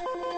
you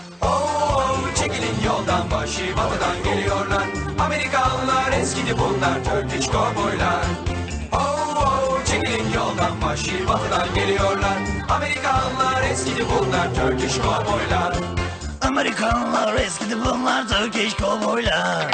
Oo, çekilin yoldan vahşi batıdan geliyorlar. Amerikalılar eskidi bunlar Turkish kovboylar Oo, çekilin yoldan vahşi batıdan geliyorlar. Amerikalılar eskidi bunlar Turkish kovboylar Amerikanlar eskidi bunlar Turkish kovboylar